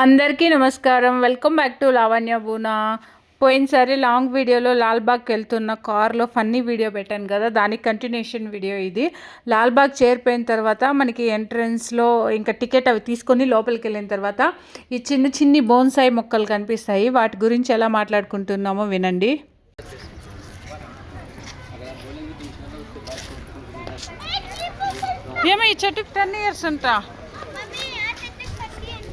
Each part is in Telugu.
అందరికీ నమస్కారం. Welcome back to Lavanya Boona. పోయినసారి లాంగ్ వీడియోలో లాల్బాగ్కి వెళ్తున్న కార్లో ఫన్నీ వీడియో పెట్టాను కదా దానికి కంటిన్యూషన్ వీడియో ఇది. లాల్బాగ్ చేరిపోయిన తర్వాత మనకి ఎంట్రన్స్లో ఇంకా టికెట్ అవి తీసుకొని లోపలికి వెళ్ళిన తర్వాత ఈ చిన్న చిన్ని బోన్సాయి మొక్కలు కనిపిస్తాయి. వాటి గురించి ఎలా మాట్లాడుకుంటున్నామో వినండి. ఏమో ఈ చెట్టుకి టెన్ ఇయర్స్ ఉంటా.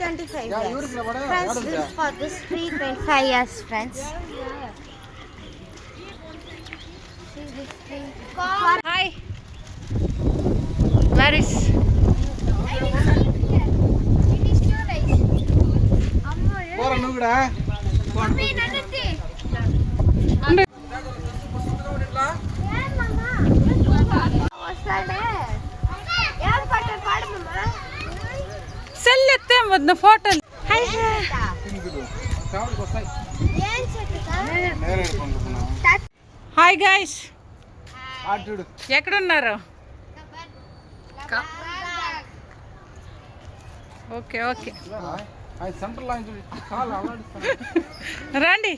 Twenty five friends for this free twenty five years friends hi Waris పోరా నువ్వు కూడా హాయ్ గాయ్స్. ఎక్కడున్నారు? Okay okay. రండి.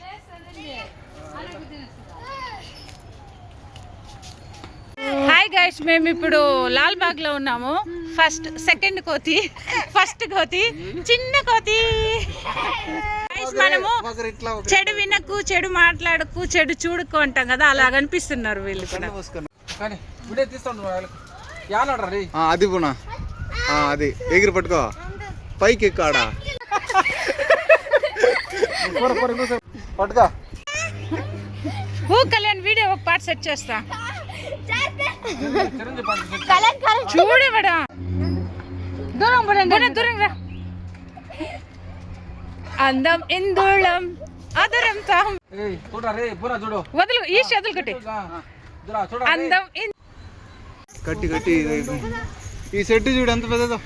హాయ్ గాయ్స్ మేము ఇప్పుడు లాల్బాగ్లో ఉన్నాము. ఫస్ట్ సెకండ్ కోతి ఫస్ట్ కోతి చిన్న కోతి. Guys, మనము చెడు వినకు చెడు మాట్లాడకు చెడు చూడకు అంటాం కదా అలా కనిపిస్తున్నారు వీళ్ళు కూడా. అది పోనా? అది. ఎగిరి పట్టుకో. పైకి ఎక్కాడా? పట్టుగా ఊ కళ్యాణ్ వీడియో ఒక పాట సెట్ చేస్తా. చూడవడా దూరం పడండి. దూరం రా. అందం ఇందుళం అదరం తాం. ఏయ్ చూడరా రే పూరా చూడు. వదులు ఈ చేతులు కట్టి. అందం కట్టి కట్టి ఈ సెట్ చూడు ఎంత పెద్దదో.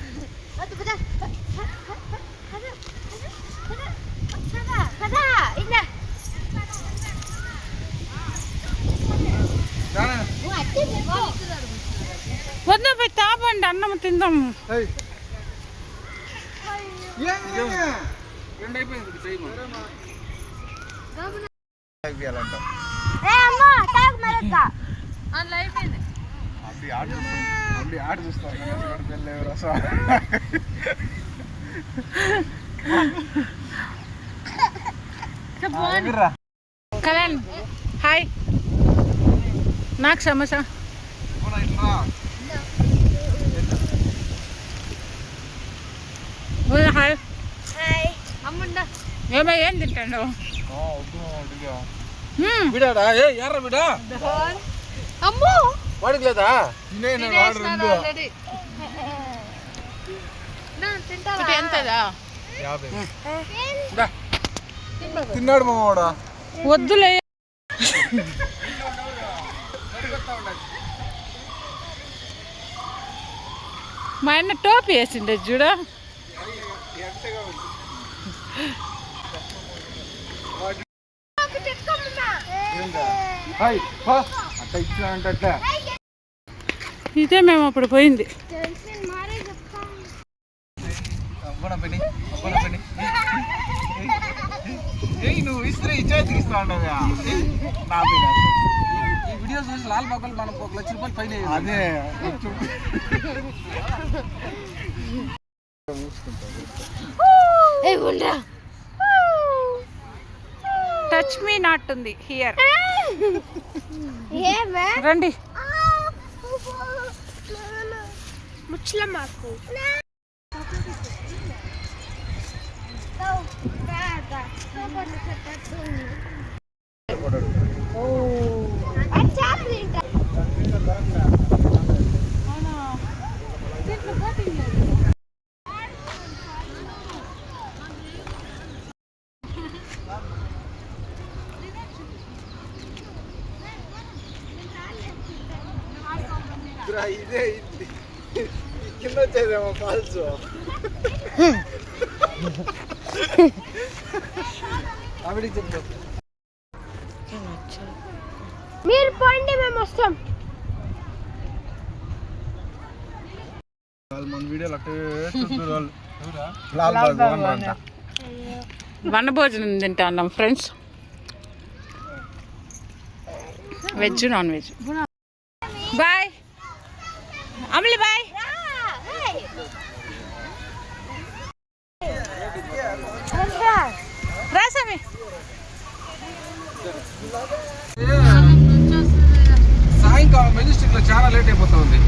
వద్దు పోయి తాపండి అన్నం తిందాం. రెండు అయిపోయింది. టైం అయిపోయాలంట అబ్బి ఆట చూస్తాను ఎగిర్రా కళ్యాణ్ హాయ్. నాకు సమస్య హాయ్. ఏమో ఏం తింటాడు? హ్మ్. బిడాడా ఏ ఎర్ర బిడా అమ్ము! వాడికి లేదా ఇది ఎంతదా? తిన్నాడు మావాడా వద్దులే. మా ఆయన టోపీ వేసిండే చూడ. ఇదే మేము అప్పుడు పోయింది. నువ్వు ఇస్త్రీ ఇచ్చేతికి ఇస్తా ఉండవు నా ఈ వీడియో చూసి లాల్ బాబులు మనకు ఒక లక్ష రూపాయలు పైన అదే. ఏ వాచ్ మీ నాట్ ఉంది హియర్ రండి. ముచ్చలమ్మాకు Thank you. కాదురా ఇదే ఇది. కింద వచ్చేదేమో ఫాల్స్ ఆవిడికి చెప్తా మీరు పోండి మేము వస్తాం. మన వీడియోలు అట్టే వన భోజనం తింటా ఉన్నాం ఫ్రెండ్స్ వెజ్ నాన్ వెజ్ బాయ్ అమలి బాయ్. రాసామి సాయంకాలం మెజిస్టిక్లో చాలా లేట్ అయిపోతా ఉంది.